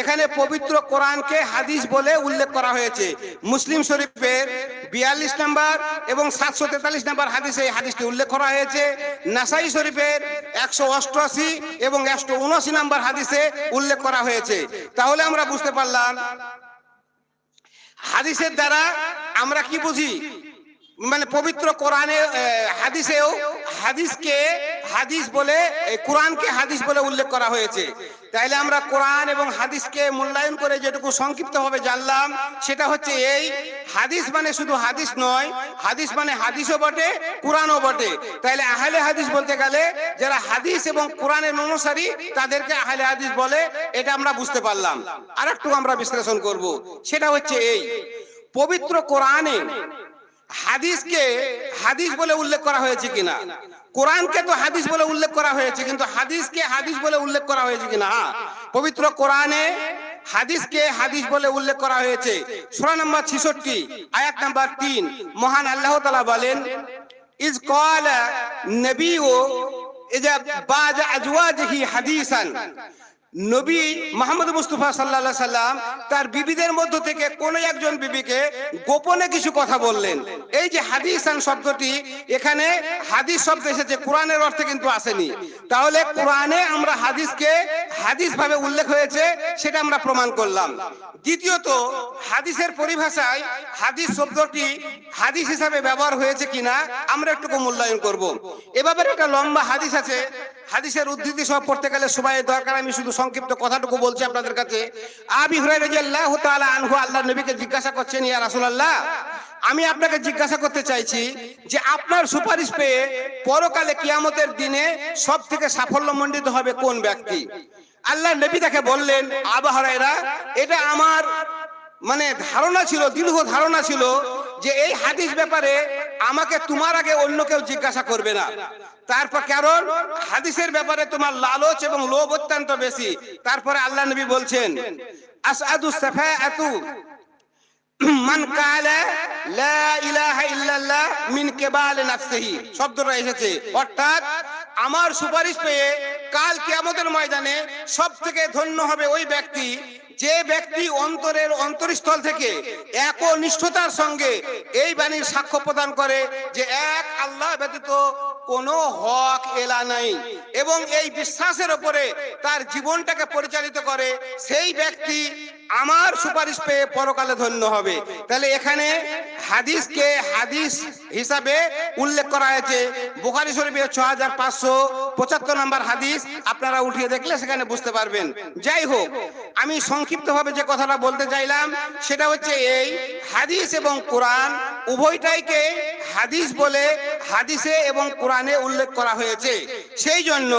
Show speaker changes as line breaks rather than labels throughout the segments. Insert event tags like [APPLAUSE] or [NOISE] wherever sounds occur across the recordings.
এখানে পবিত্র কোরআনকে হাদিস বলে উল্লেখ করা হয়েছে। মুসলিম শরীফের বিয়াল্লিশ নাম্বার এবং সাতশো তেতাল্লিশ নাম্বার হাদিসে এই হাদিসটি উল্লেখ করা হয়েছে। নাসাই শরীফের একশো অষ্টআশি এবং একশো উনআশি নাম্বার হাদিসে উল্লেখ করা হয়েছে। তাহলে আমরা বুঝতে পারলাম, হাদিসের দ্বারা আমরা কি বুঝি? মানে পবিত্র কোরআনে হাদিসেও হাদিসকে হাদিস বলে কোরআনকে হাদিস বলে উল্লেখ করা হয়েছে। তাইলে আমরা কোরআন এবং হাদিসকে মূল্যায়ন করে যেটুকু সংক্ষিপ্তভাবে জানলাম, সেটা হচ্ছে এই, হাদিস মানে শুধু হাদিস নয়, হাদিস মানে হাদিসও বটে, কোরআনও বটে। তাইলে আহলে হাদিস বলতে গেলে যারা হাদিস এবং কোরআনের অনুসারী, তাদেরকে আহলে হাদিস বলে, এটা আমরা বুঝতে পারলাম। আর একটু আমরা বিশ্লেষণ করব। সেটা হচ্ছে এই, পবিত্র কোরআনে হাদিসকে হাদিস বলে উল্লেখ করা হয়েছে কিনা? কোরআনকে তো হাদিস বলে উল্লেখ করা হয়েছে, কিন্তু হাদিসকে হাদিস বলে উল্লেখ করা হয়েছে কিনা? হ্যাঁ পবিত্র কোরআনে হাদিসকে হাদিস বলে উল্লেখ করা হয়েছে। সূরা নাম্বার 66 আয়াত নাম্বার 3 মহান আল্লাহ তাআলা বলেন, ইজ ক্বালা নবিয়্যু ইজা বাজা আজওয়াজিহি হাদিসান। নবী মোহাম্মদ মুস্তফা সাল্লাল্লাহু সাল্লাম তার বিবিদের মধ্য থেকে কোন একজন বিবিকে গোপনে কিছু কথা বললেন। এই যে হাদিসান শব্দটি, এখানে হাদিস শব্দ এসেছে, কোরআনের অর্থে কিন্তু আসেনি। তাহলে কোরআনে আমরা হাদিসকে হাদিস ভাবে উল্লেখ হয়েছে, সেটা আমরা প্রমাণ করলাম। দ্বিতীয়ত, হাদিসের পরিভাষায় হাদিস শব্দটি হাদিস হিসাবে ব্যবহার হয়েছে কিনা, আমরা একটু মূল্যায়ন করব। এ ব্যাপারে একটা লম্বা হাদিস আছে। হাদিসের উদ্ধৃতি সব পড়তে গেলে সময় দরকার, আমি শুধু সংক্ষিপ্ত কথাটুকু বলছি আপনাদের কাছে। আবি হুরাই রাদিয়াল্লাহু তাআলা আনহু আল্লাহ নবীকে জিজ্ঞাসা করছেন, ইয়া রাসূলুল্লাহ, আমি আপনাকে জিজ্ঞাসা করতে চাইছি যে আপনার সুপারিশ পেয়ে পরকালে কিয়ামতের দিনে সব থেকে সাফল্যমণ্ডিত হবে কোন ব্যক্তি? আল্লাহ নবী তাকে বললেন, আবা হুরায়রা, এটা আমার মানে ধারণা ছিল, দীর্ঘ ধারণা ছিল যে এই হাদিস ব্যাপারে আমাকে তোমার আগে অন্য কেউ জিজ্ঞাসা করবে না। তারপর কারণ হাদিসের ব্যাপারে তোমার লালচ এবং লোভ অত্যন্ত বেশি। তারপরে আল্লাহ নবী বলছেন আসাদু সাফাআতু মান কালা লা ইলাহা ইল্লাল্লাহ মিন কেবাল নাফসিহি। শব্দটা এসেছে। অর্থাৎ আমার সুপারিশ পেয়ে কাল কিয়ামতের ময়দানে সব থেকে ধন্য হবে ওই ব্যক্তি যে ব্যক্তি অন্তরের অন্তরস্থল থেকে একনিষ্ঠতার সঙ্গে এই বাণীর সাক্ষ্য প্রদান করে যে এক আল্লাহ ব্যতীত কোনো হক এলা নাই, এবং এই বিশ্বাসের উপরে তার জীবনটাকে পরিচালিত করে, সেই ব্যক্তি আমার সুপারিশ পেয়ে পরকালে ধন্য হবে। তাহলে এখানে হাদিসকে হাদিস হিসাবে উল্লেখ করা হয়েছে। বুখারি শরীফের ছ হাজার পাঁচশো পঁচাত্তর নম্বর হাদিস, আপনারা উঠিয়ে দেখলে সেখানে বুঝতে পারবেন। যাই হোক, আমি সংক্ষিপ্তভাবে যে কথাটা বলতে চাইলাম, সেটা হচ্ছে এই হাদিস এবং কোরআন উভয়টাইকে হাদিস বলে হাদিসে এবং কোরআনে উল্লেখ করা হয়েছে। সেই জন্য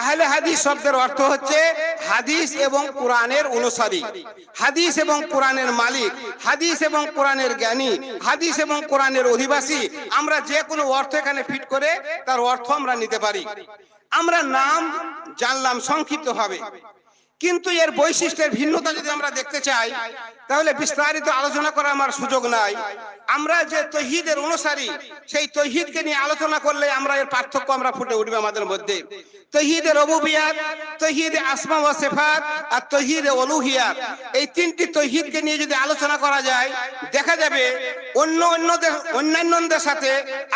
আহলে হাদিস শব্দের অর্থ হচ্ছে হাদিস এবং কোরআনের অনুসারী। হাদিস এবং কোরআনের মালিক, হাদিস এবং কোরআনের জ্ঞানী, হাদিস এবং কোরআনের অধিবাসী আমরা যে কোনো অর্থ এখানে ফিট করে, তার অর্থ আমরা নিতে পারি। আমরা নাম জানলাম সংক্ষিপ্তভাবে। কিন্তু এর বৈশিষ্ট্যের ভিন্নতা যদি আমরা দেখতে চাই, তাহলে বিস্তারিত আলোচনা করার আমার সুযোগ নাই। আমরা যে তহিদের অনুসারী, সেই তহিদকে নিয়ে আলোচনা করলে আমরা এর পার্থক্য আমরা ফুটে উঠবে আমাদের মধ্যে। তহিদের রবুবিয়াত, তহিদে আসমা ওয়া সিফাত, আর তহিদে অলুহিয়াত এই তিনটি তহিদকে নিয়ে যদি আলোচনা করা যায়, দেখা যাবে অন্য অন্যদের, অন্যান্যদের সাথে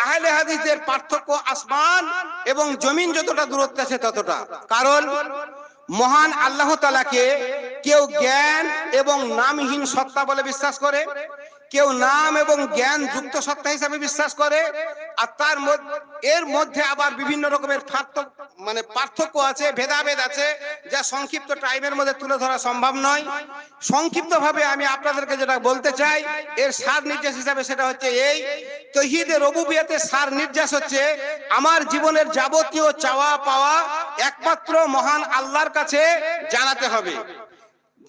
আহলে হাদিসদের পার্থক্য আসমান এবং জমিন যতটা দূরত্ব আছে ততটা। কারণ মহান আল্লাহ তালাকে কেউ জ্ঞান এবং নামহীন সত্তা বলে বিশ্বাস করে, কেউ নাম এবং জ্ঞান যুক্ত সত্তা হিসাবে বিশ্বাস করে, আর তার এর মধ্যে আবার বিভিন্ন রকমের মানে পার্থক্য আছে, ভেদাভেদ আছে, যা সংক্ষিপ্ত টাইমের মধ্যে তুলে ধরা সম্ভব নয়। সংক্ষিপ্ত ভাবে আমি আপনাদেরকে যেটা বলতে চাই, এর সার নির্দেশ হিসাবে সেটা হচ্ছে এই তহিদে রবুবিয়াতে সার নির্যাস হচ্ছে, আমার জীবনের যাবতীয় চাওয়া পাওয়া একমাত্র মহান আল্লাহর কাছে জানাতে হবে।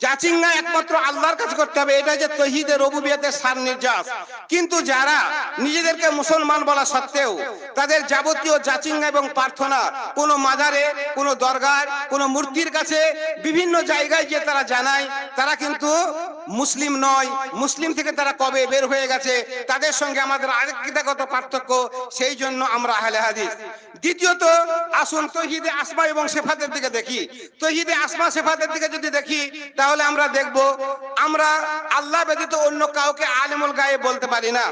জাচিঙ্গা একমাত্র আল্লাহর কাছে করতে হবে এটা যে তহিদে রবুবিয়াতে সার নির্যাস কিন্তু যারা নিজেদেরকে মুসলমান বলা সত্ত্বেও তাদের যাবতীয় জাচিঙ্গা এবং প্রার্থনা, কোনো মাজারে, কোনো দরগার কোনো মূর্তির কাছে, বিভিন্ন জায়গায় গিয়ে তারা জানায়, তারা কিন্তু মুসলিম নয়। মুসলিম থেকে তারা কবে বের হয়ে গেছে? তাদের সঙ্গে আমাদের আরেকগত পার্থক্য, সেই জন্য আমরা আহলে হাদিস। দ্বিতীয়ত, আসুন তহিদে আসমা এবং সেফাতের দিকে দেখি। তহিদে আসমা, সেফাতের দিকে যদি দেখি, তাহলে তাহলে আমরা দেখব, আমরা আল্লাহ ব্যতীত অন্য কাউকে আলিমুল গায়ে বলতে পারি না।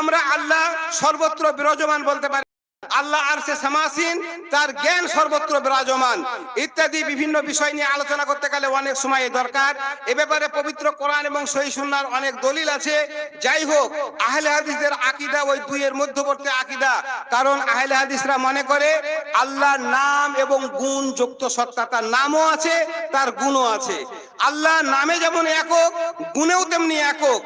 আমরা আল্লাহ সর্বত্র বিরাজমান বলতে পারি আল্লাহ আর সামাসিন, তার জ্ঞান সর্বত্র বিরাজমান। ইত্যাদি বিভিন্ন বিষয় নিয়ে আলোচনা করতে গেলে অনেক সময় দরকার। এ ব্যাপারে পবিত্র কোরআন এবং সহি সুন্নার অনেক দলিল আছে। যাই হোক, আহলে হাদিসদের আকীদা ওই দুইয়ের মধ্যবর্তী আকীদা। কারণ আহলে হাদিসরা মনে করে, আল্লাহর নাম এবং গুণ যুক্ত সত্তা, তার নামও আছে, তার গুণও আছে। আল্লাহ নামে যেমন একক, গুণেও তেমনি একক।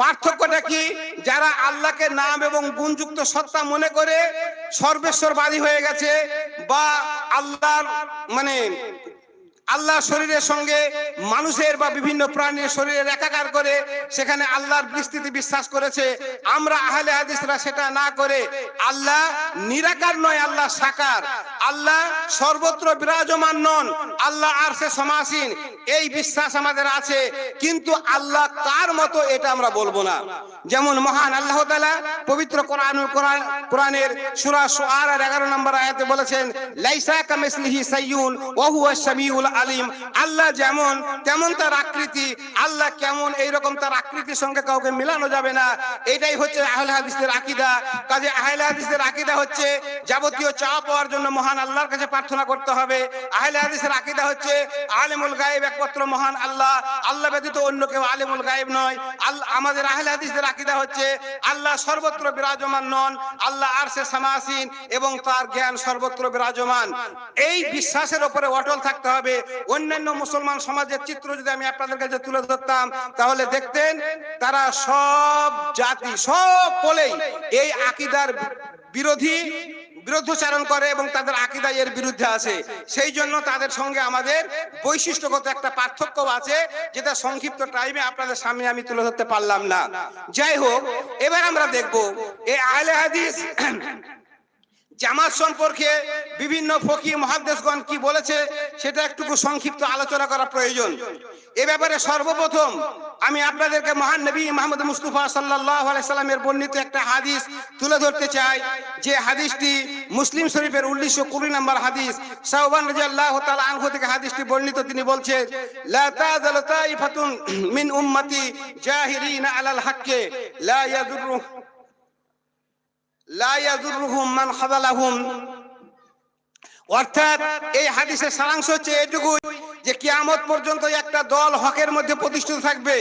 পার্থক্যটা কি? যারা আল্লাহকে নাম এবং গুণযুক্ত সত্তা মনে করে সর্বেশ্বরবাদী হয়ে গেছে বা আল্লাহর মানে আল্লাহ শরীরের সঙ্গে মানুষের বা বিভিন্ন প্রাণীর শরীরের একাকার করে সেখানে আল্লাহর বিস্তৃতি বিশ্বাস করেছে। আমরা আহলে হাদিসরা সেটা না করে আল্লাহ নিরাকার নয়, আল্লাহ সাকার। আল্লাহ সর্বত্র বিরাজমান নন, আল্লাহ আর সে সমাসীন। এই বিশ্বাস আমাদের আছে, কিন্তু আল্লাহ কার মতো এটা আমরা বলব না। যেমন মহান আল্লাহ তালা পবিত্র কোরআন, কোরআনের সূরা এর 11 নম্বর আয়াতে বলেছেন, লাইসা কামিসলিহি সাইয়ুন ওয়া হুয়া সামিউল আলিম, আল্লাহ যেমন, তেমন তার আকৃতি। আল্লাহ কেমন এই রকম তার আকৃতির সঙ্গে কাউকে মিলানো যাবে না। এটাই হচ্ছে আহলে হাদিসের আকীদা। কাজে আহলে হাদিসের আকীদা হচ্ছে যাবতীয় চাওয়া পাওয়ার জন্য মহান আল্লাহর কাছে প্রার্থনা করতে হবে। আহলে হাদিসের আকীদা হচ্ছে আলিমুল গায়েব একমাত্র মহান আল্লাহ। আল্লাহ ব্যতীত অন্য কেউ আলিমুল গায়েব নয়। আল্লাহ আমাদের আহলে হাদিসের আকীদা হচ্ছে আল্লাহ সর্বত্র বিরাজমান নন, আল্লাহ আরশে সামাসিন এবং তার জ্ঞান সর্বত্র বিরাজমান। এই বিশ্বাসের উপরে অটল থাকতে হবে। অন্যান্য মুসলমান সমাজের চিত্র যদি আমি আপনাদের কাছে তুলে ধরতাম, তাহলে দেখতেন তারা সব জাতি, সব বলেই এই আকীদার বিরোধী বিরুদ্ধচারণ করে এবং তাদের আকিদা এর বিরুদ্ধে আছে। সেই জন্য তাদের সঙ্গে আমাদের বৈশিষ্ট্যগত একটা পার্থক্য আছে, যেটা সংক্ষিপ্ত টাইমে আপনাদের সামনে আমি তুলে ধরতে পারলাম না। যাই হোক, এবার আমরা দেখব, এই আহলে হাদিস জামাত সম্পর্কে বিভিন্ন ফকি মহাদেশগণ কি বলেছে, সেটা একটু সংক্ষিপ্ত আলোচনা করা প্রয়োজন। এ ব্যাপারে সর্বপ্রথম আমি আপনাদেরকে মহান নবী মোহাম্মদ মুস্তফা সাল্লাহ সাল্লামের বর্ণিত একটা হাদিস তুলে ধরতে চাই, যে হাদিসটি মুসলিম শরীফের উনিশশো কুড়ি নম্বর হাদিস। সাহবান রাজি আল্লাহ তালা আনহু থেকে হাদিসটি বর্ণিত, তিনি বলছেন মিন উম্মতি মান খাযালাহুম অর্থাৎ এই হাদিসের সারাংশ হচ্ছে এটুকু যে কিয়ামত পর্যন্ত একটা দল হকের মধ্যে প্রতিষ্ঠিত থাকবে।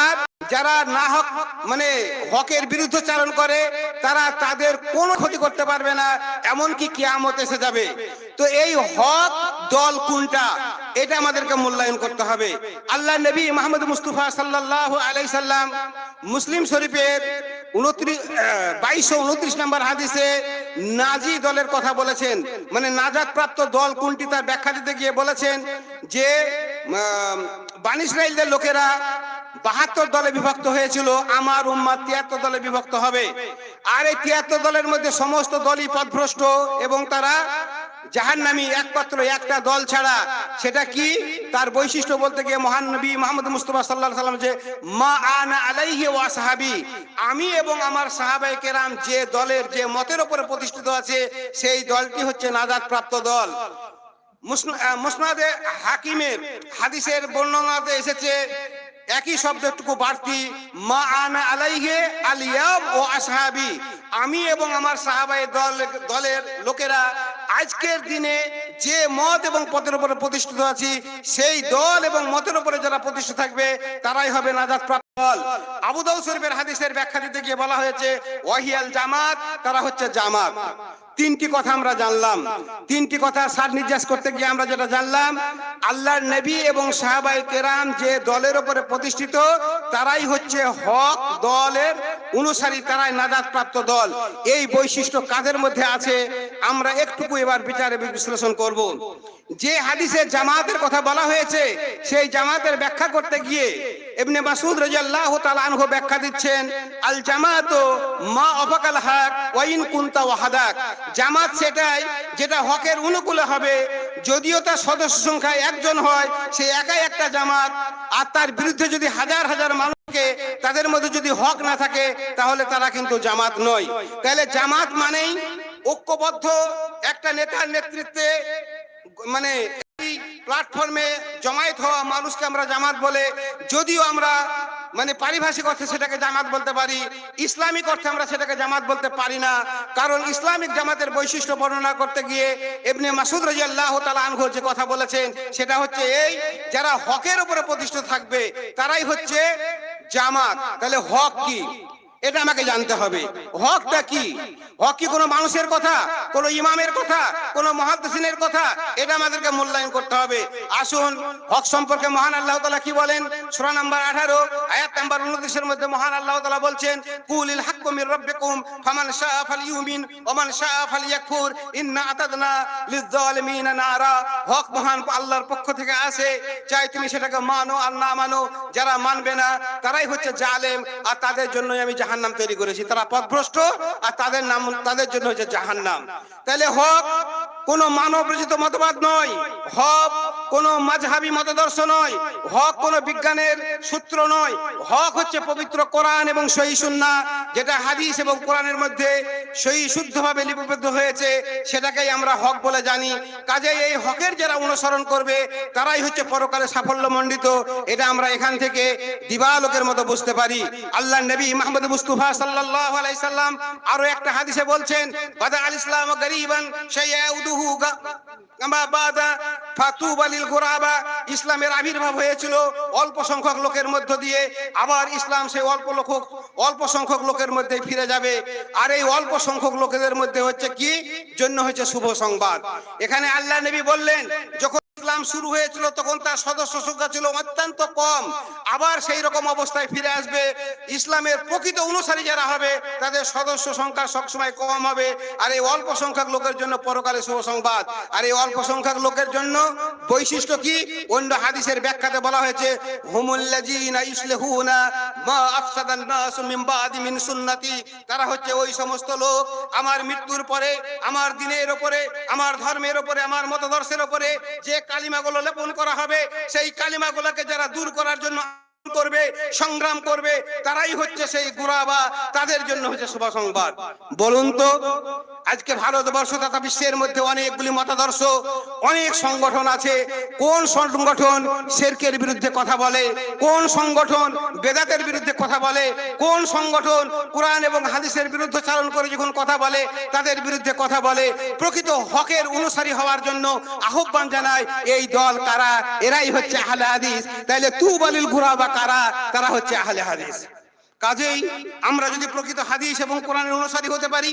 আর যারা না হক মানে হকের বিরুদ্ধচারণ করে, তারা তাদের কোনো ক্ষতি করতে পারবে না, এমনকি কিয়ামত এসে যাবে। তো এই হক দল কোনটা? এটা আমাদেরকে মূল্যায়ন করতে হবে। আল্লাহ নবী মোহাম্মদ মুস্তফা সাল্লাহ আলাই সাল্লাম মুসলিম শরীফের উনত্রিশ উনত্রিশ নম্বর হাদিসে নাজি দলের কথা বলেছেন। মানে দল কোনটি তার ব্যাখ্যা দিতে গিয়ে বলেছেন যে লোকেরা বাহাত্তর দলে বিভক্ত হয়েছিল, আমার উম্মাদ তিয়াত্তর দলে বিভক্ত হবে। আর এই তিয়াত্তর দলের মধ্যে সমস্ত দলই পথভ্রষ্ট এবং তারা জাহান নামি একমাত্র একটা দল ছাড়া সেটা কি? তার বৈশিষ্ট্য বলতে গিয়ে মহান নবী মোহাম্মদ মুস্তফা সাল্লাহ সাল্লাম যে, মা আনা আলাইহি ওয়া সাহাবি আমি এবং আমার সাহাবাই কেরাম যে দলের যে মতের উপরে প্রতিষ্ঠিত আছে, সেই দলটি হচ্ছে নাজাদ প্রাপ্ত দল মুসনাদে হাকিমের হাদিসের বর্ণনাতে এসেছে, একই শব্দটুকু বাড়তি, মা আনা আলাইহে আলিয়াব ও আসহাবি, আমি এবং আমার সাহাবাই দল, দলের লোকেরা আজকের দিনে যে মত এবং পথের উপরে প্রতিষ্ঠিত আছি, সেই দল এবং মতের উপরে যারা প্রতিষ্ঠিত থাকবে, তারাই হবে নাজাদ প্রাপ্ত দল। আবু দাউদ শরীফের হাদিসের ব্যাখ্যা দিতে গিয়ে বলা হয়েছে, ওয়াহিয়াল জামাত, তারা হচ্ছে জামাত। তিনটি কথা আমরা জানলাম। তিনটি কথা সার নির্যাস করতে গিয়ে আমরা যেটা জানলাম, আল্লাহর নবী এবং সাহাবাই কেরাম যে দলের উপরে প্রতিষ্ঠিত, তারাই হচ্ছে হক দলের অনুসারী, তারাই নাজাত প্রাপ্ত দল। এই বৈশিষ্ট্য কাদের মধ্যে আছে? আমরা একটুকু এবার বিচারে বিশ্লেষণ করব। যে হাদিসে জামাতের কথা বলা হয়েছে, সেই জামাতের ব্যাখ্যা করতে গিয়ে ইবনে মাসুদ রাদিয়াল্লাহু তাআলা আনহু ব্যাখ্যা দিচ্ছেন, আল জামাতু মা অফাকাল হক ওয়া ইন কুনতা ওয়াহাদাক। জামাত সেটাই যেটা হকের অনুকূলে হবে, যদিও তার সদস্য সংখ্যা একজন হয়, সে একাই একটা জামাত, আর তার বিরুদ্ধে যদি হাজার হাজার মানুষকে তাদের মধ্যে যদি হক না থাকে, তাহলে তারা কিন্তু জামাত নয়। তাহলে জামাত মানেই ঐক্যবদ্ধ একটা নেতার নেতৃত্বে মানে প্ল্যাটফর্মে জমায়েত হওয়া মানুষকে আমরা জামাত বলে, যদিও আমরা মানে পারিভাষিক অর্থে সেটাকে জামাত বলতে পারি, ইসলামিক অর্থে আমরা সেটাকে জামাত বলতে পারি না। কারণ ইসলামিক জামাতের বৈশিষ্ট্য বর্ণনা করতে গিয়ে এমনি মাসুদ রাজি আল্লাহ তালা আনহু যে কথা বলেছেন, সেটা হচ্ছে এই, যারা হকের উপরে প্রতিষ্ঠিত থাকবে, তারাই হচ্ছে জামাত। তাহলে হক কি? এটা আমাকে জানতে হবে। হকটা কি? হক কি কোনো মানুষের কথা, কোনো ইমামের কথা, কোনো মহাদ্দিনের কথা? এটা আমাদেরকে মূল্যায়ন করতে হবে। আসুন, হক সম্পর্কে মহান আল্লাহ তালা কি বলেন? সূরা নাম্বার 18 আয়াত নাম্বার 29 এর মধ্যে মহান আল্লাহ তালা বলছেন, কুলিল হাক্কু মির রাব্বিকুম, ফামান শাআ ফালইউমিন ওয়া মান শাআ ফালইয়াকফুর, ইন্না আতাদনা লিয-যালিমিনা নারা। হক মহান আল্লাহর পক্ষ থেকে আসে চাই তুমি সেটাকে মানো আর না মানো, যারা মানবে না, তারাই হচ্ছে জালেম, আর তাদের জন্যই আমি জাহান্নাম তৈরি করেছি। তারা পথভ্রষ্ট আর তাদের নাম, তাদের জন্য হচ্ছে জাহান্নাম। তাহলে হক কোন মানব রচিত মতবাদ নয়। হক কোন মাঝহাবি মতদর্শ নয়। হক কোন বিজ্ঞানের সূত্র নয়। হক হচ্ছে পবিত্র কোরআন এবং সহি সুন্নাহ, যেটা হাদিস এবং কোরআনের মধ্যে সহি শুদ্ধভাবে লিপিবদ্ধ হয়েছে। সেটাকেই আমরা হক বলে জানি। কাজেই এই হকের যারা অনুসরণ করবে, তারাই হচ্ছে পরকালে সাফল্য মণ্ডিত এটা আমরা এখান থেকে দিবালোকের মতো বুঝতে পারি। আল্লাহ নবী মাহমুদ মুস্তাফা সাল্লাল্লাহু আলাইহি সাল্লাম আরও একটা হাদিসে বলছেন, বাদা আল ইসলাম গরিবান শাইয়াউদুহু কামা বাদা ফাতুবা লিল গুরাবা। ইসলামের আবির্ভাব হয়েছিল অল্প সংখ্যক লোকের মধ্য দিয়ে। আবার ইসলাম সেই অল্প লোক, অল্প সংখ্যক লোকের মধ্যে ফিরে যাবে। আর এই অল্প সংখ্যক লোকেদের মধ্যে হচ্ছে কি? জন্য হচ্ছে শুভ সংবাদ। এখানে আল্লাহ নবী বললেন, যখন ইসলাম শুরু হয়েছিল তখন তার সদস্য সংখ্যা ছিল অত্যন্ত কম। আবার সেই রকম অবস্থায় ফিরে আসবে। ইসলামের প্রকৃত অনুসারী যারা হবে, তাদের সদস্য সংখ্যা সবসময় কম হবে। আর এই অল্প সংখ্যক লোকের জন্য পরকালে শুভ সংবাদ। আর এই অল্প সংখ্যক লোকের জন্য বৈশিষ্ট্য কি? অন্য হাদিসের ব্যাখ্যাতে বলা হয়েছে আফসাদান তারা হচ্ছে ওই সমস্ত লোক। আমার মৃত্যুর পরে, আমার দিনের উপরে, আমার ধর্মের উপরে, আমার মতদর্শের উপরে যে কালিমাগুলো লেপন করা হবে। সেই কালিমাগুলোকে যারা দূর করার জন্য করবে, সংগ্রাম করবে, তারাই হচ্ছে সেই গুরাবা তাদের জন্য হচ্ছে শুভ সংবাদ বলুন তো আজকে ভারতবর্ষ তথা বিশ্বের মধ্যে অনেকগুলি মতাদর্শ, অনেক সংগঠন আছে। কোন সংগঠন শেরকের বিরুদ্ধে কথা বলে? কোন সংগঠন বেদাতের বিরুদ্ধে কথা বলে? কোন সংগঠন কোরআন এবং হাদিসের বিরুদ্ধে চালন করে যখন কথা বলে, তাদের বিরুদ্ধে কথা বলে? প্রকৃত হকের অনুসারী হওয়ার জন্য আহ্বান জানায়, এই দল কারা? এরাই হচ্ছে আহলে হাদিস। তাইলে তু বলিল গুরাবা কারা? তারা হচ্ছে আহলে হাদিস। কাজেই আমরা যদি প্রকৃত হাদিস এবং কোরআনের অনুসারী হতে পারি,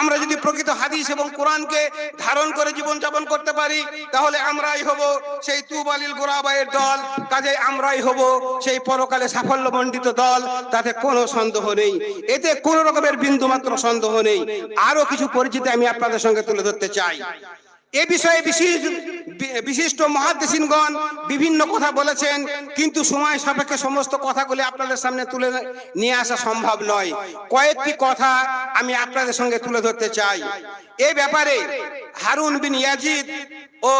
আমরা যদি প্রকৃত হাদিস এবং কোরআনকে ধারণ করে জীবন যাপন করতে পারি, তাহলে আমরাই হব সেই তুবালিল গোরাবাইয়ের দল, কাজেই আমরাই হব সেই পরকালে সাফল্যমণ্ডিত দল, তাতে কোনো সন্দেহ নেই। এতে কোনো রকমের বিন্দুমাত্র সন্দেহ নেই। আরও কিছু পরিচিতি আমি আপনাদের সঙ্গে তুলে ধরতে চাই। এ বিষয়ে বিশেষ বিশিষ্ট মহাদেশিনগণ বিভিন্ন কথা বলেছেন, কিন্তু সময় সাপেক্ষে সমস্ত কথাগুলি আপনাদের সামনে তুলে নিয়ে আসা সম্ভব নয়। কয়েকটি কথা আমি আপনাদের সঙ্গে তুলে ধরতে চাই। এই ব্যাপারে হারুন বিন ইয়াজিদ ও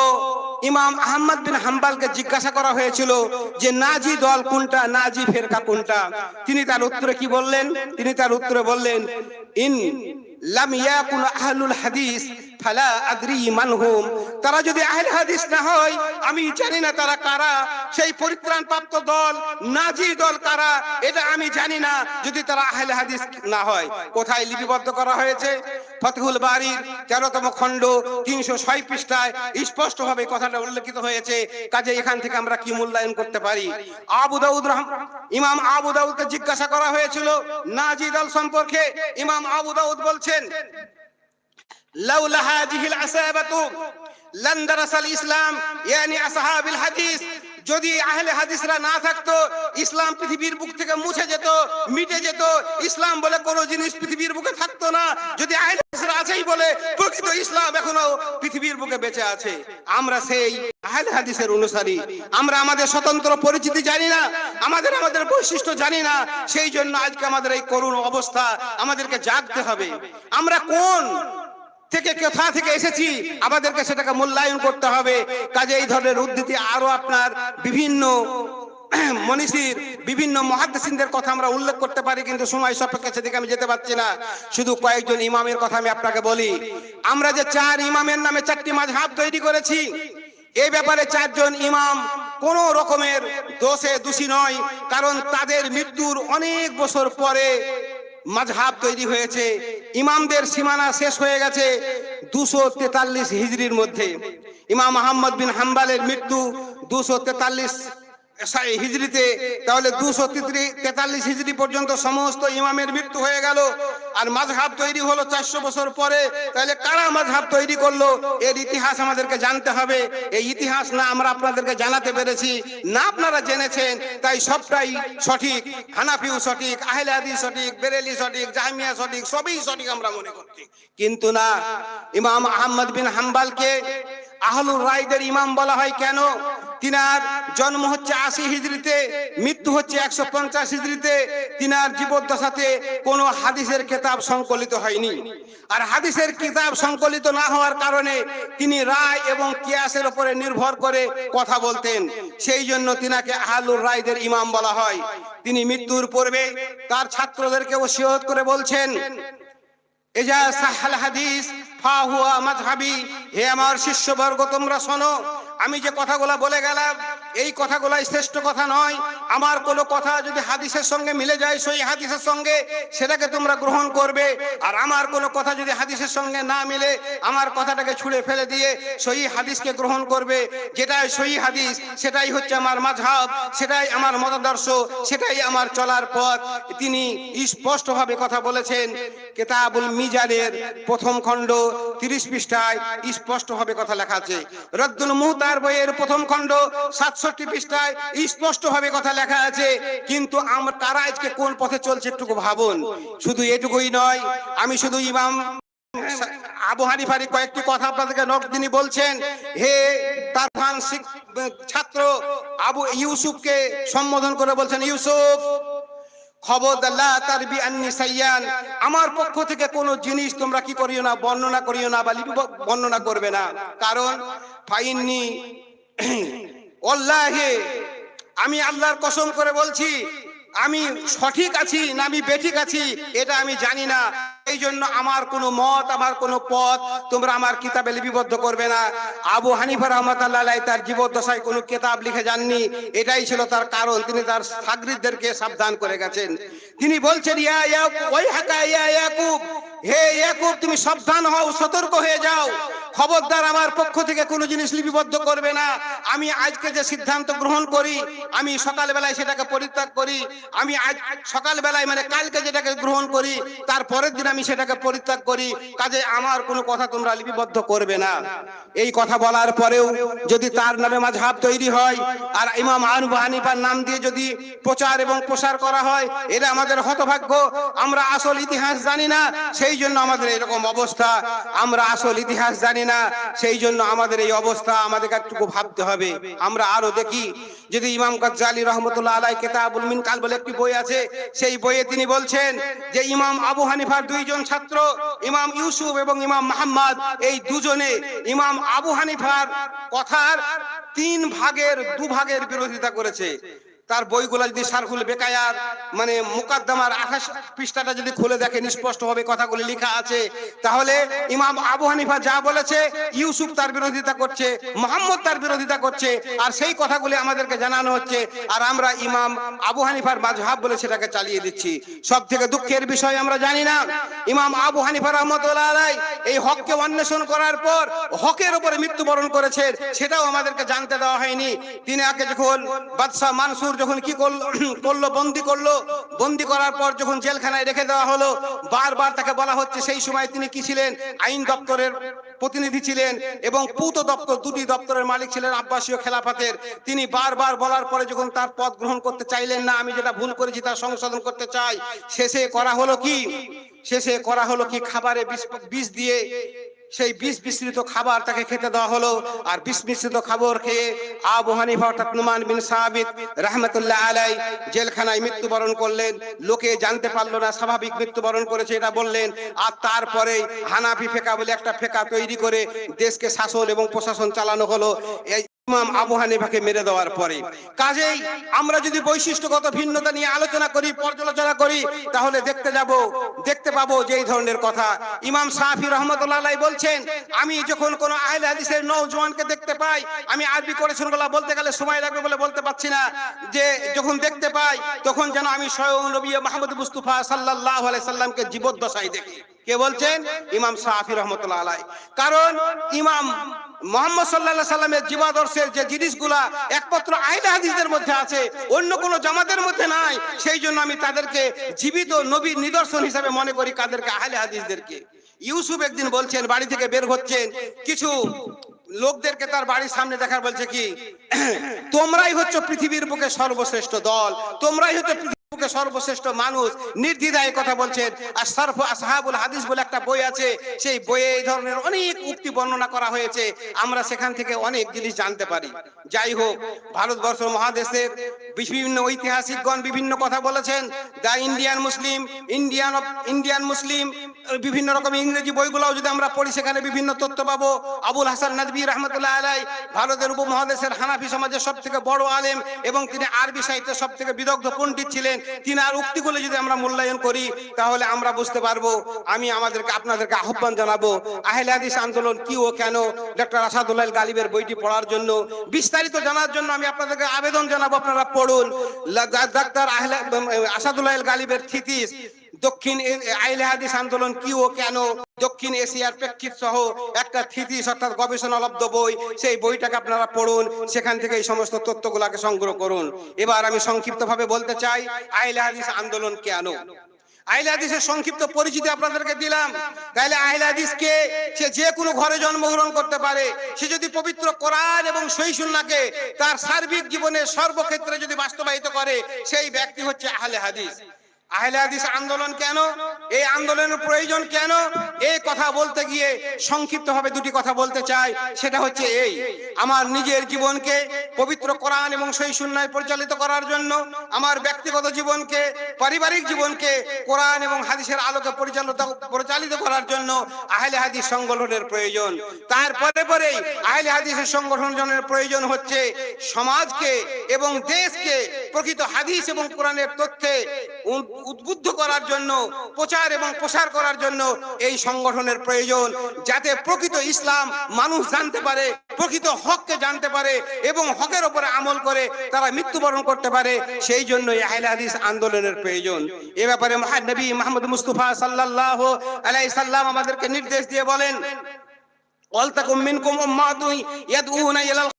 ইমাম আহমদ বিন হাম্বালকে জিজ্ঞাসা করা হয়েছিল যে নাজি দল কোনটা, নাজি ফেরকা কোনটা? তিনি তার উত্তরে কি বললেন? তিনি তার উত্তরে বললেন, ইন লাম ইয়াকুন আহলুল হাদিস ফালা আদরি মানহুম তারা যদি আহলে হাদিস না হয়, আমি জানি না তারা কারা। সেই পরিত্রাণ প্রাপ্ত দল, নাজি দল কারা, এটা আমি জানি না। যদি তারা আহলে হাদিস না হয়, কোথায় লিপিবদ্ধ করা হয়েছে? ফতহুল বাড়ির তেরোতম খণ্ড, তিনশো ছয় পৃষ্ঠায় স্পষ্ট ভাবে কথাটা উল্লেখিত হয়েছে। কাজে এখান থেকে আমরা কি মূল্যায়ন করতে পারি? আবু দাউদ ইমাম আবু দাউদকে জিজ্ঞাসা করা হয়েছিল, নাজি দল সম্পর্কে। ইমাম আবু দাউদ বলছেন, লাউলা হাজিহিল আসাবাতু, লান দারাসাল ইসলাম, ইয়ানি আসহাবিল হাদিস যদি আহলে হাদিসরা না থাকতো, ইসলাম পৃথিবীর বুক থেকে মুছে যেত, মিটে যেত, ইসলাম বলে কোন জিনিস পৃথিবীর বুকে থাকতো না। যদি আহলে হাদিসরা আছেই বলে, প্রকৃত ইসলাম এখনও পৃথিবীর বুকে বেঁচে আছে। আমরা সেই আহলে হাদিসের অনুসারী। আমরা আমাদের স্বতন্ত্র পরিচিতি জানি না, আমাদের আমাদের বৈশিষ্ট্য জানি না, সেই জন্য আজকে আমাদের এই করুণ অবস্থা আমাদেরকে জাগতে হবে। আমরা কোন থেকে কোথা থেকে এসেছি? আমাদেরকে সেটাকে মূল্যায়ন করতে হবে। কাজে এই ধরনের উদ্ধৃতি আরও আপনার বিভিন্ন [CLEARS THROAT] মনীষীর, বিভিন্ন মহাদ্দেশিনদের কথা আমরা উল্লেখ করতে পারি, কিন্তু সময় সাপেক্ষে সেদিকে আমি যেতে পারছি না। শুধু কয়েকজন ইমামের কথা আমি আপনাকে বলি। আমরা যে চার ইমামের নামে চারটি মাঝহাব তৈরি করেছি এই ব্যাপারে চারজন ইমাম কোন রকমের দোষে দোষী নয়, কারণ তাদের মৃত্যুর অনেক বছর পরে মাঝহাব তৈরি হয়েছে। ইমামদের সীমানা শেষ হয়ে গেছে দুশো তেতাল্লিশ হিজড়ির মধ্যে। ইমাম আহম্মদ বিন হাম্বালের মৃত্যু দুশো তেতাল্লিশ হিজড়িতে তাহলে দুশো তেতাল্লিশ হিজড়ি পর্যন্ত সমস্ত ইমামের মৃত্যু হয়ে গেল, আর মাঝহাব তৈরি হলো চারশো বছর পরে। তাহলে কারা মাঝহাব তৈরি করল? এর ইতিহাস আমাদেরকে জানতে হবে। এই ইতিহাস না আমরা আপনাদেরকে জানাতে পেরেছি, না আপনারা জেনেছেন, তাই সবটাই সঠিক। হানাফিও সঠিক আহলে হাদিস সঠিক, বেরেলি সঠিক, জাহামিয়া সঠিক, সবই সঠিক আমরা মনে করছি। কিন্তু না, ইমাম আহমদ বিন হাম্বালকে আহলুর রায়দের ইমাম বলা হয় কেন? তিনার জন্ম হচ্ছে আশি হিজড়িতে, মৃত্যু হচ্ছে একশো পঞ্চাশ হিজড়িতে। তিনার জীবদ্দশাতে কোনো হাদিসের কেতাব সংকলিত হয়নি। আর হাদিসের কিতাব সংকলিত না হওয়ার কারণে তিনি রায় এবং কিয়াসের উপরে নির্ভর করে কথা বলতেন। সেই জন্য তিনাকে আহলুর রায়দের ইমাম বলা হয়। তিনি মৃত্যুর পূর্বে তার ছাত্রদেরকে ওসিয়ত করে বলছেন, এজা সাহাল হাদিস ফা হুয়া মাযহাবি হে আমার শিষ্যবর্গ তোমরা শোনো আমি যে কথাগুলা বলে গেলাম এই কথাগুলাই শ্রেষ্ঠ কথা নয়। আমার কোনো কথা যদি হাদিসের সঙ্গে মিলে যায়, সেই হাদিসের সঙ্গে সেটাকে তোমরা গ্রহণ করবে। আর আমার কোনো কথা যদি হাদিসের সঙ্গে না মিলে, আমার কথাটাকে ছুঁড়ে ফেলে দিয়ে সহি হাদিসকে গ্রহণ করবে। যেটাই সহি হাদিস, সেটাই হচ্ছে আমার মাঝহাব, সেটাই আমার মতাদর্শ, সেটাই আমার চলার পথ। তিনি স্পষ্টভাবে কথা বলেছেন, কেতাবুল মিজানের প্রথম খণ্ড, তিরিশ পৃষ্ঠায় স্পষ্টভাবে কথা লেখা আছে। রদ্দুল মুহতার বইয়ের প্রথম খণ্ড সাতষট্টি পৃষ্ঠায় স্পষ্টভাবে কথা লেখা আছে, কিন্তু আমরা তারা আজকে কোন পথে চলছে একটুকু ভাবুন। শুধু এটুকুই নয়, আমি শুধু ইমাম আবু হানিফারি কয়েকটি কথা আপনাদেরকে নোট তিনি বলছেন, হে তার ছাত্র আবু ইউসুফকে সম্বোধন করে বলছেন, ইউসুফ আমার পক্ষ থেকে কোনো জিনিস তোমরা কি করিও না, বর্ণনা করিও না বা বর্ণনা করবে না। কারণ আমি আল্লাহর কসম করে বলছি, আমি সঠিক আছি না আমি বেঠিক আছি, এটা আমি জানি না। এই জন্য আমার কোনো মত, আমার কোনো পথ তোমরা আমার কিতাবে লিপিবদ্ধ করবে না। আবু হানিফা রহমতাল্লাহ তার জীবদ্দশায় কোনো কিতাব লিখে যাননি, এটাই ছিল তার কারণ। তিনি তার সাগরিদদেরকে সাবধান করে গেছেন। তিনি বলছেন, ইয়া ইয়াকুব, ওই হাকা ইয়া ইয়াকুব, হে ইয়াকুব, তুমি সাবধান হও, সতর্ক হয়ে যাও। খবরদার আমার পক্ষ থেকে কোনো জিনিস লিপিবদ্ধ করবে না। আমি আজকে যে সিদ্ধান্ত গ্রহণ করি, আমি সকালবেলায় সেটাকে পরিত্যাগ করি, আমি আজ সকালবেলায় মানে কালকে যেটাকে গ্রহণ করি, তার পরের দিন আমি সেটাকে পরিত্যাগ করি, কাজে আমার কোনো কথা তোমরা লিপিবদ্ধ করবে না। এই কথা বলার পরেও যদি তার নামে মাঝহাব তৈরি হয়, আর ইমাম আনবু হানিফার নাম দিয়ে যদি প্রচার এবং প্রসার করা হয়, এটা আমাদের হতভাগ্য। আমরা আসল ইতিহাস জানি না, সেই জন্য আমাদের এরকম অবস্থা। আমরা আসল ইতিহাস জানি না, সেই জন্য আমাদের এই অবস্থা আমাদেরকে একটু ভাবতে হবে। আমরা আরও দেখি, যদি ইমাম গজ্জালি রহমতুল্লাহ আলাই কেতাবুল মিনকাল বলে একটি বই আছে, সেই বইয়ে তিনি বলছেন যে ইমাম আবু হানিফার দুইজন ছাত্র, ইমাম ইউসুফ এবং ইমাম মোহাম্মদ এই দুজনে ইমাম আবু হানিফার কথার তিন ভাগের দু ভাগের বিরোধিতা করেছে। তার বইগুলো যদি সারহুল বেকায়ার মানে মুকাদ্দমার আঠাশ পৃষ্ঠাটা যদি খুলে দেখেন স্পষ্টভাবে কথাগুলি লেখা আছে, তাহলে ইমাম আবু হানিফা যা বলেছে, ইউসুফ তার বিরোধিতা করছে, মোহাম্মদ তার বিরোধিতা করছে, আর সেই কথাগুলি আমাদেরকে জানানো হচ্ছে, আর আমরা ইমাম আবু হানিফার মাঝহাব বলে সেটাকে চালিয়ে দিচ্ছি। সব থেকে দুঃখের বিষয় আমরা জানি না, ইমাম আবু হানিফা রহমতুল্লাহ আলাই এই হককে অন্বেষণ করার পর হকের উপরে মৃত্যুবরণ করেছেন সেটাও আমাদেরকে জানতে দেওয়া হয়নি। তিনি আগে যখন বাদশাহ মানসুর যখন কি করল করল, বন্দি করল, বন্দি করার পর যখন জেলখানায় রেখে দেওয়া হলো, বারবার তাকে বলা হচ্ছে সেই সময় তিনি কি ছিলেন? আইন দপ্তরের প্রতিনিধি ছিলেন এবং পূত দপ্তর, দুটি দপ্তরের মালিক ছিলেন আব্বাসীয় খেলাফাতের। তিনি বারবার বলার পরে যখন তার পদ গ্রহণ করতে চাইলেন না, আমি যেটা ভুল করেছি তা সংশোধন করতে চাই। শেষে করা হলো কি? শেষে করা হলো কি? খাবারে বিষ দিয়ে সেই বিষ মিশ্রিত খাবার তাকে খেতে দেওয়া হলো। আর বিষ মিশ্রিত খাবার খেয়ে আবু হানিফা অর্থাৎ নুমান বিন সাহাবিদ রহমতুল্লাহ আলাই জেলখানায় মৃত্যুবরণ করলেন। লোকে জানতে পারল না, স্বাভাবিক মৃত্যুবরণ করেছে, এটা বললেন। আর তারপরে হানাফি ফেকা বলে একটা ফেকা তৈরি করে দেশকে শাসন এবং প্রশাসন চালানো হলো। এই ইমাম আবু হানিফাকে মেরে দেওয়ার পরে। কাজেই আমরা যদি বৈশিষ্ট্যগত ভিন্নতা নিয়ে আলোচনা করি, পর্যালোচনা করি, তাহলে দেখতে যাব, দেখতে পাবো যে এই ধরনের কথা। ইমাম সাহাফি রহমতুল্লাহ বলছেন, আমি যখন কোন আহলে হাদিসের নওজোয়ানকে দেখতে পাই, আমি আরবি করেছেন বলা বলতে গেলে সময় লাগবে বলে বলতে পারছি না। যে যখন দেখতে পাই, তখন যেন আমি স্বয়ং নবী মাহমুদ মুস্তাফা আলাইহি সাল্লামকে জীবদ্দশায় দেখি। কে বলছেন? ইমাম সাহাফি রহমতুল্লাহ আলাই কারণ ইমাম মোহাম্মদ সাল্লাহ সাল্লামের জীবাদর্শের যে জিনিসগুলা একমাত্র আইনা হাদিসদের মধ্যে আছে, অন্য কোনো জামাতের মধ্যে নাই, সেই জন্য আমি তাদেরকে জীবিত নবীর নিদর্শন হিসাবে মনে করি, কাদেরকে আহলে হাদিসদেরকে। ইউসুফ একদিন বলছেন, বাড়ি থেকে বের হচ্ছেন, কিছু লোকদেরকে তার বাড়ির সামনে দেখার বলছে কি, [CLEARS THROAT] তোমরাই হচ্ছে পৃথিবীর বুকে সর্বশ্রেষ্ঠ দল, তোমরাই হচ্ছে সর্বশ্রেষ্ঠ মানুষ। নির্দ্বিধায় কথা বলছেন, আর সরফ আসহাবুল হাদিস বলে একটা বই আছে, সেই বইয়ে এই ধরনের অনেক উক্তি বর্ণনা করা হয়েছে। আমরা সেখান থেকে অনেক জিনিস জানতে পারি। যাই হোক ভারতবর্ষ মহাদেশের বিভিন্ন ঐতিহাসিকগণ বিভিন্ন কথা বলেছেন। The Indian Muslim, Indian Indian Muslim বিভিন্ন রকম ইংরেজি বইগুলোও যদি আমরা পড়ি, সেখানে বিভিন্ন তথ্য পাবো। আবুল হাসান নদবী রহমতুল্লাহ আলাই ভারতের উপমহাদেশের হানাফি সমাজের সব থেকে বড় আলেম এবং তিনি আরবি সাহিত্যের সব থেকে বিদগ্ধ পণ্ডিত ছিলেন। তিনি আর উক্তিগুলো যদি আমরা মূল্যায়ন করি, তাহলে আমরা বুঝতে পারব, আমি আমাদেরকে, আপনাদেরকে আহ্বান জানাব, আহলে হাদিস আন্দোলন কি ও কেন? ডক্টর আসাদুল্লাহ গালিবের বইটি পড়ার জন্য, বিস্তারিত জানার জন্য আমি আপনাদেরকে আবেদন জানাব, আপনারা পড়ুন। ডাক্তার আহলে আসাদুল্লাহ গালিবের থিতিস দক্ষিণ আইলে হাদিস আন্দোলন কি ও কেন? দক্ষিণ এশিয়ার প্রেক্ষিত সহ একটা থিতিস অর্থাৎ গবেষণালব্ধ বই, সেই বইটাকে আপনারা পড়ুন, সেখান থেকে এই সমস্ত তথ্যগুলাকে সংগ্রহ করুন। এবার আমি সংক্ষিপ্তভাবে বলতে চাই আইলে হাদিস আন্দোলন কেন? হাদিসের সংক্ষিপ্ত পরিচিতি আপনাদেরকে দিলাম। তাহলে আইলে হাদিসকে সে যে কোনো ঘরে জন্মগ্রহণ করতে পারে। সে যদি পবিত্র কোরআন এবং সহিসুন্নাকে তার সার্বিক জীবনে সর্বক্ষেত্রে যদি বাস্তবায়িত করে, সেই ব্যক্তি হচ্ছে আহলে হাদিস। আহলে আন্দোলন কেন? এই আন্দোলনের প্রয়োজন কেন? এই কথা বলতে গিয়ে সংক্ষিপ্তভাবে দুটি কথা বলতে চাই। সেটা হচ্ছে এই, আমার নিজের জীবনকে পবিত্র কোরআন এবং সেই শূন্যায় পরিচালিত করার জন্য, আমার ব্যক্তিগত জীবনকে, পারিবারিক জীবনকে কোরআন এবং হাদিসের আলোকে পরিচালিত পরিচালিত করার জন্য আহলে হাদিস সংগঠনের প্রয়োজন। তারপরে পরেই আহলে হাদিসের সংগঠনের প্রয়োজন হচ্ছে সমাজকে এবং দেশকে প্রকৃত হাদিস এবং কোরআনের তথ্যে উদ্বুদ্ধ করার জন্য, প্রচার এবং প্রসার করার জন্য এই সংগঠনের প্রয়োজন, যাতে প্রকৃত ইসলাম মানুষ জানতে পারে, প্রকৃত হককে জানতে পারে এবং হকের উপরে আমল করে তারা মৃত্যুবরণ করতে পারে, সেই জন্য আহলে হাদিস আন্দোলনের প্রয়োজন। এ ব্যাপারে মহানবী মাহমুদ মুস্তফা সাল্লাল্লাহু আলাইহি সাল্লাম আমাদেরকে নির্দেশ দিয়ে বলেন ওয়ালতাকুম মিনকুম উম্মাতুন ইয়াদউনা ইলাল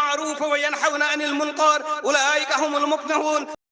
মারুফ ওয়া ইয়ানহাউনা আনিল মুনকার, উলাইকা হুমুল মুফলিহুন।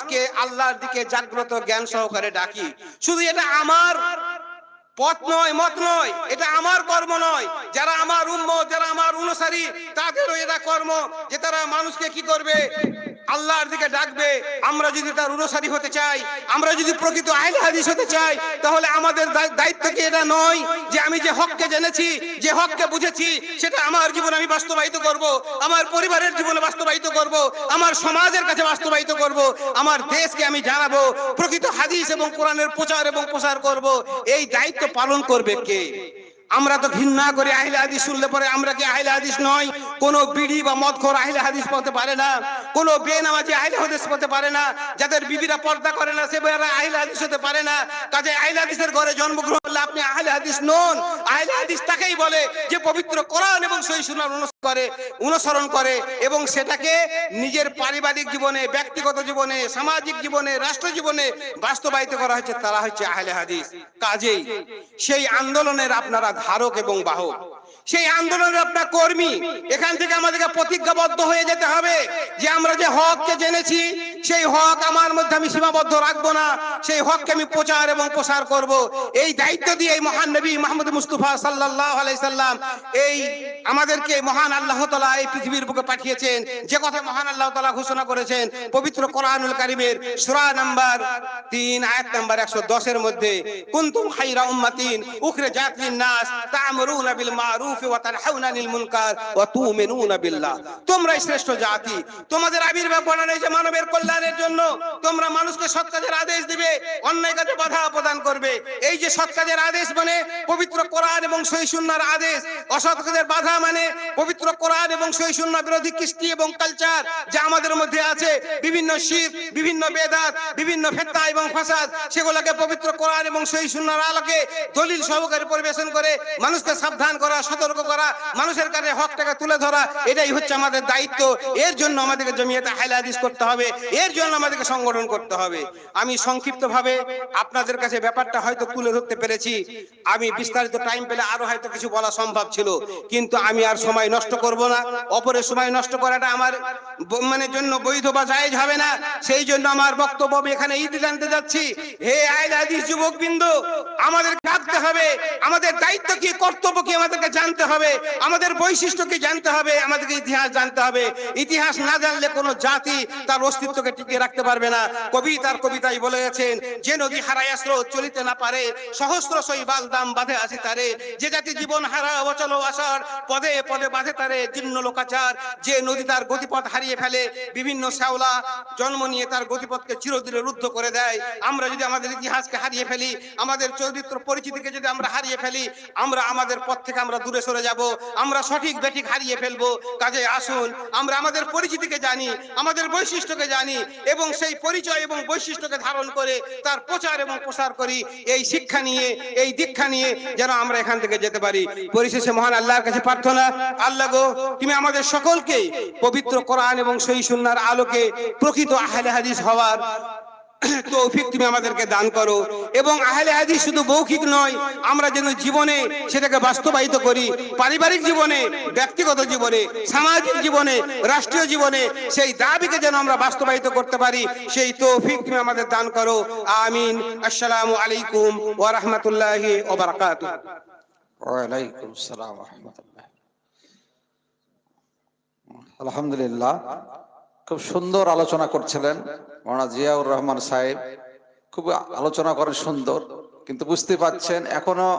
মানুষকে আল্লাহর দিকে জাগ্রত জ্ঞান সহকারে ডাকি। শুধু এটা আমার পথ নয়, মত নয়, এটা আমার কর্ম নয়। যারা আমার উম্ম যারা আমার অনুসারী, তাদেরও এটা কর্ম যে তারা মানুষকে কি করবে? আল্লাহর দিকে ডাকবে, আমরা যদি তার অনুসারী হতে চাই, আমরা যদি প্রকৃত আইন হাদিস হতে চাই, তাহলে আমাদের দায়িত্ব কি এটা নয় যে আমি যে হককে জেনেছি, যে হককে বুঝেছি, সেটা আমার জীবনে আমি বাস্তবায়িত করব, আমার পরিবারের জীবনে বাস্তবায়িত করব, আমার সমাজের কাছে বাস্তবায়িত করব, আমার দেশকে আমি জানাব, প্রকৃত হাদিস এবং কোরআনের প্রচার এবং প্রসার করব, এই দায়িত্ব পালন করবে কে? আমরা তো ঘৃণা করে আহিলে হাদিস শুনলে পরে আমরা কি আহিলে হাদিস নয় কোন বিড়ি বা মদখোর আহিলে হাদিস পড়তে পারে না। কোন বেনামাজি আহিলে হাদিস পড়তে পারে না। যাদের বিবিরা পর্দা করে না, সে বেরা আহিলে হাদিস হতে পারে না। কাজে আহিলে হাদিসের ঘরে জন্মগ্রহণ করলে আপনি আহিলে হাদিস নন। আহিলে হাদিস তাকেই বলে যে পবিত্র কোরআন এবং সহি সুনার করে, অনুসরণ করে এবং সেটাকে নিজের পারিবারিক জীবনে, ব্যক্তিগত জীবনে, সামাজিক জীবনে রাষ্ট্র জীবনে বাস্তবায়িত করা হয়েছে, তারা হচ্ছে আহলে হাদিস। কাজেই সেই আন্দোলনের আপনারা ধারক এবং বাহক। সেই আন্দোলনের আপনার কর্মী, এখান থেকে আমাদেরকে প্রতিজ্ঞাবদ্ধ হয়ে যেতে হবে যে আমরা যে হককে জেনেছি, সেই হক আমার মধ্যে আমি সীমাবদ্ধ রাখব না, সেই হককে আমি প্রচার এবং প্রসার করব। এই দায়িত্ব দিয়ে এই মহান নবী মোহাম্মদ মুস্তফা সাল্লাল্লাহু আলাইহি সাল্লাম এই আমাদেরকে মহান আল্লাহ তাআলা এই পৃথিবীর বুকে পাঠিয়েছেন। যে কথা মহান আল্লাহ তাআলা ঘোষণা করেছেন, পবিত্র কোরআনুল কারীমের সূরা নাম্বার তিন, আয়াত নাম্বার একশো দশের মধ্যে, কুনতুম খায়রা উম্মাতিন উখরিজাত লিন-নাস তা'মুরুনা বিল মা'রুফ আদেশ মানে পবিত্র কোরআন এবং আদেশ। বাধা মানে পবিত্র কোরআন এবং বিরোধী কৃষ্টি এবং কালচার যা আমাদের মধ্যে আছে। বিভিন্ন শীত বিভিন্ন বেদাত, বিভিন্ন ফেতনা এবং ফাসাদ, সেগুলোকে পবিত্র কোরআন এবং সহি আলোকে দলিল সহকারে পরিবেশন করে মানুষকে সাবধান করা সতর্ক করা, মানুষের কাছে হকটাকে তুলে ধরা, এটাই হচ্ছে আমাদের দায়িত্ব। এর জন্য আমাদেরকে জমিয়তে হাইলাদিস করতে হবে, এর জন্য আমাদেরকে সংগঠন করতে হবে। আমি সংক্ষিপ্তভাবে আপনাদের কাছে ব্যাপারটা হয়তো তুলে ধরতে পেরেছি। আমি বিস্তারিত টাইম পেলে আরও হয়তো কিছু বলা সম্ভব ছিল। কিন্তু আমি আর সময় নষ্ট করব না। অপরের সময় নষ্ট করাটা আমার মানে জন্য বৈধ বা জায়েজ হবে না। সেই জন্য আমার বক্তব্য আমি এখানে ঈদ জানতে যাচ্ছি। হে আইল যুবক বিন্দু আমাদের কাঁদতে হবে। আমাদের দায়িত্ব কি, কর্তব্য কি আমাদেরকে জানতে হবে। আমাদের বৈশিষ্ট্য কি জানতে হবে, আমাদেরকে ইতিহাস জানতে হবে। ইতিহাস না জানলে কোনো জাতি তার অস্তিত্বকে টিকিয়ে রাখতে পারবে না। কবি তার কবিতায় বলে গেছেন, যে নদী হারাইয়া স্রোত চলিতে না পারে, সহস্র শৈবাল দাম বাঁধে আসি তারে। যে জাতি জীবন হারা অচল আসার পদে পদে বাঁধে তারে জীর্ণ লোকাচার। যে নদী তার গতিপথ হারিয়ে ফেলে, বিভিন্ন শ্যাওলা জন্ম নিয়ে তার গতিপথকে চিরদিনে রুদ্ধ করে দেয়। আমরা যদি আমাদের ইতিহাসকে হারিয়ে ফেলি, আমাদের চরিত্র পরিচিতিকে যদি আমরা হারিয়ে ফেলি, আমরা আমাদের পথ থেকে আমরা দূরে সরে যাব, আমরা সঠিক বেঠিক হারিয়ে ফেলব। কাজে আসুন, আমরা আমাদের পরিচিতিকে জানি, আমাদের বৈশিষ্ট্যকে জানি এবং সেই পরিচয় এবং বৈশিষ্ট্যকে ধারণ করে তার প্রচার এবং প্রসার করি। এই শিক্ষা নিয়ে, এই দীক্ষা নিয়ে যেন আমরা এখান থেকে যেতে পারি। পরিশেষে মহান আল্লাহর কাছে প্রার্থনা, আল্লাহ গো, তুমি আমাদের সকলকে পবিত্র কোরআন এবং সহি সুন্নার আলোকে প্রকৃত আহলে হাদিস হওয়ার তৌফিক তুমি আমাদেরকে দান করো। এবং আহলে হাদিস শুধু মৌখিক নয়, আমরা যেন জীবনে সেটাকে বাস্তবায়িত করি। পারিবারিক জীবনে, ব্যক্তিগত জীবনে, সামাজিক জীবনে, রাষ্ট্রীয় জীবনে সেই দাবিকে যেন আমরা বাস্তবায়িত করতে পারি, সেই তৌফিক তুমি আমাদের দান করো। আমিন। আসসালামু আলাইকুম ওয়া রাহমাতুল্লাহি ওয়া বারাকাতুহু।
ওয়ালাইকুম আসসালাম ওয়া রাহমাতুল্লাহ। আলহামদুলিল্লাহ, খুব সুন্দর আলোচনা করছিলেন মৌলানা জিয়াউর রহমান সাহেব। খুব আলোচনা করেন সুন্দর, কিন্তু বুঝতে পারছেন এখনও